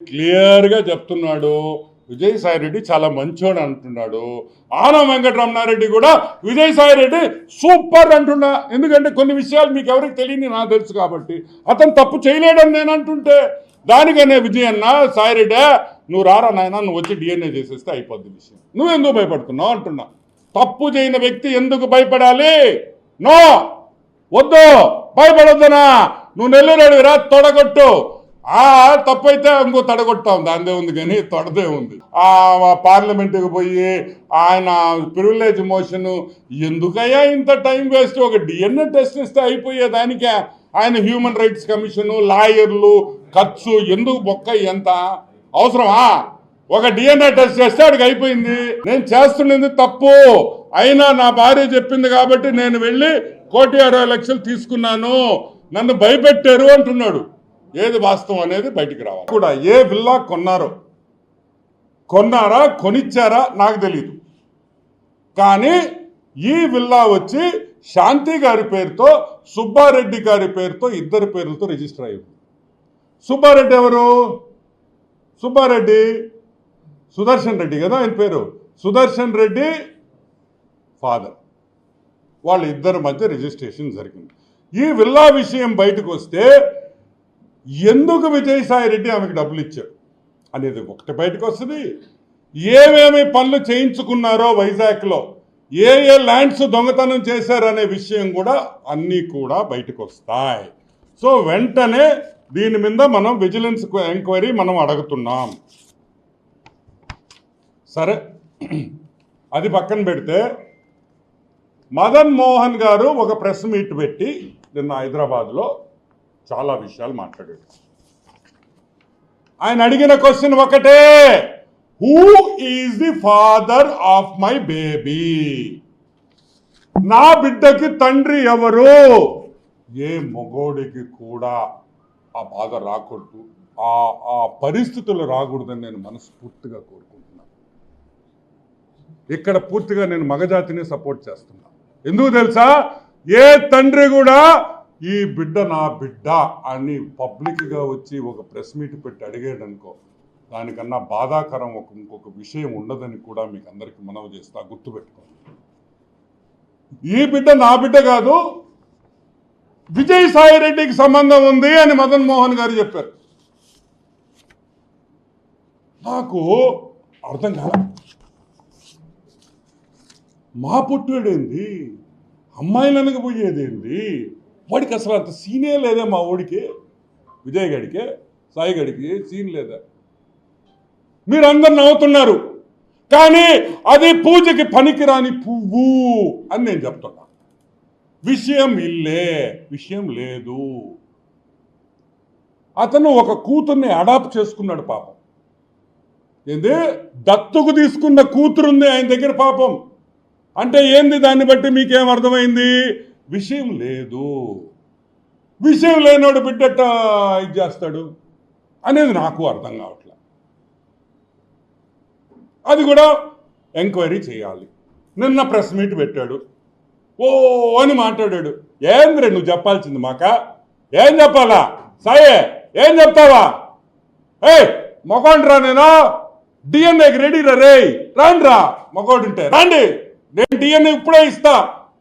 క్లియర్గా చెప్తున్నాడు. విజయసాయి రెడ్డి చాలా మంచోడు అంటున్నాడు. ఆనం వెంకటరమణారెడ్డి కూడా విజయసాయి రెడ్డి సూపర్ అంటున్నా. ఎందుకంటే కొన్ని విషయాలు మీకు ఎవరికి తెలియని నాకు తెలుసు కాబట్టి. అతను తప్పు చేయలేడని నేను అంటుంటే దానికనే విజయన్న సాయిరెడ్డి నువ్వు రారా నాయన నువ్వు వచ్చి డిఎన్ఏ చేసేస్తే అయిపోద్ది విషయం. నువ్వు ఎందుకు భయపడుతున్నావు అంటున్నా. తప్పు చేయని వ్యక్తి ఎందుకు భయపడాలి? నో! వద్దు! భయపడొద్దనా! నువ్వు నెల్లూరు రా తొడగొట్టు! ఆ తప్పైతే ఇంకో తడగొట్టాం దానిదే ఉంది కానీ తొడదే ఉంది. ఆ పార్లమెంటుకి పోయి ఆయన ప్రివిలేజ్ మోషన్ ఎందుకయ్యా ఇంత టైం వేస్ట్? ఒక డిఎన్ఏ టెస్ట్ ఇస్తే అయిపోయే దానికే ఆయన హ్యూమన్ రైట్స్ కమిషన్ లాయర్లు ఖర్చు ఎందుకు బొక్క ఎంత అవసరమా? ఒక డిఎన్ఏ టెస్ట్ చేస్తే అడిగి అయిపోయింది. నేను చేస్తున్నది తప్పు. అయినా నా భార్య చెప్పింది కాబట్టి నేను వెళ్ళి కోటి అరవై లక్షలు తీసుకున్నాను. నన్ను భయపెట్టారు అంటున్నాడు. ఏది వాస్తవం అనేది బయటికి రావాలి. కూడా ఏ విల్లా కొన్నారో కొన్నారా కొనిచ్చారా నాకు తెలియదు కానీ ఈ విల్లా వచ్చి శాంతి గారి పేరుతో సుబ్బారెడ్డి గారి పేరుతో ఇద్దరి పేర్లతో రిజిస్టర్ అయ్యింది. సుబ్బారెడ్డి ఎవరు? సుబ్బారెడ్డి సుదర్శన్ రెడ్డి కదా ఆయన పేరు. సుదర్శన్ రెడ్డి ఫాదర్. వాళ్ళ ఇద్దరి మధ్య రిజిస్ట్రేషన్ జరిగింది. ఈ విల్లా విషయం బయటకు వస్తే ఎందుకు విజయసాయి రెడ్డి ఆమెకు డబ్బులు ఇచ్చాడు? అనేది ఒకటి బయటకు వస్తుంది. ఏమేమి పనులు చేయించుకున్నారో వైజాగ్లో ఏ ఏ ల్యాండ్స్ దొంగతనం చేశారనే విషయం కూడా అన్నీ కూడా బయటకు వస్తాయి. సో వెంటనే దీని మీద మనం విజిలెన్స్ ఎంక్వైరీ మనం అడుగుతున్నాం. సరే అది పక్కన పెడితే మదన్ మోహన్ గారు ఒక ప్రెస్ మీట్ పెట్టి నిన్న హైదరాబాద్లో చాలా విషయాలు మాట్లాడాడు. ఆయన అడిగిన క్వశ్చన్ ఒకటే who is the father of my baby నా బిడ్డకి తండ్రి ఎవరు? ఏ మొగోడికి కూడా ఆ బాధ రాకూడదు. ఆ ఆ పరిస్థితులు రాకూడదని నేను మనస్ఫూర్తిగా కోరుకుంటున్నాను ఇక్కడ పూర్తిగా నేను మగజాతిని సపోర్ట్ చేస్తున్నా. ఎందుకు తెలుసా? ఏ తండ్రి కూడా ఈ బిడ్డ నా బిడ్డ అని పబ్లిక్గా వచ్చి ఒక ప్రెస్ మీట్ పెట్టి అడిగాడు అనుకో దానికన్నా బాధాకరం ఒక ఇంకొక విషయం ఉండదని కూడా మీకు అందరికీ మనవి చేస్తా గుర్తుపెట్టుకో. ఈ బిడ్డ నా బిడ్డ కాదు విజయసాయి రెడ్డికి సంబంధం ఉంది అని మదన్ మోహన్ గారు చెప్పారు. నాకు అర్థం కాల. మా పుట్టుడేంది అమ్మాయిలనకపోయేదేంది వాడికి అసలు అంత సీనే లేదా మా ఓడికి విజయ్ గడికి సాయి గడికి సీన్ లేదా. మీరందరు నవ్వుతున్నారు. కానీ అది పూజకి పనికిరాని పువ్వు అని నేను చెప్తున్నా. విషయం ఇల్లే విషయం లేదు. అతను ఒక కూతుర్ని అడాప్ట్ చేసుకున్నాడు పాపం. ఏంది? దత్తుకు తీసుకున్న కూతురుంది ఆయన దగ్గర పాపం. అంటే ఏంది దాన్ని బట్టి మీకేం అర్థమైంది? విషయం లేదు. విషయం లేనోడు బిడ్డట ఇది చేస్తాడు అనేది నాకు అర్థం కావట్లే. అది కూడా ఎంక్వైరీ చేయాలి. నిన్న ప్రెస్ మీట్ పెట్టాడు. ఓ అని మాట్లాడాడు. ఏంద్రే నువ్వు చెప్పాల్సింది మాక? ఏం చెప్పాలా? సాయే ఏం చెప్తావా? ఏ మొగోండ్రా నేను. డిఎన్ఏకి రెడీ రా రే రాండి రా మగోడుంటే రండి. నేను డిఎన్ఏ ఇప్పుడే ఇస్తా.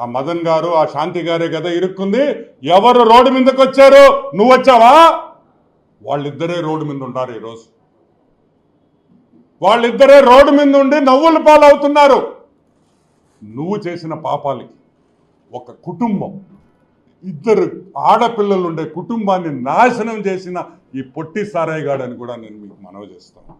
ఆ మదన్ గారు ఆ శాంతి గారే కదా ఇరుక్కుంది. ఎవరు రోడ్డు మీదకి వచ్చారు? నువ్వు వచ్చావా? వాళ్ళిద్దరే రోడ్డు మీద ఉన్నారు ఈరోజు. వాళ్ళిద్దరే రోడ్డు మీద ఉండి నవ్వుల పాలవుతున్నారు. నువ్వు చేసిన పాపాలకి ఒక కుటుంబం ఇద్దరు ఆడపిల్లలు ఉండే కుటుంబాన్ని నాశనం చేసిన ఈ పొట్టి సారాయిగాడని కూడా నేను మీకు మనవి చేస్తాను.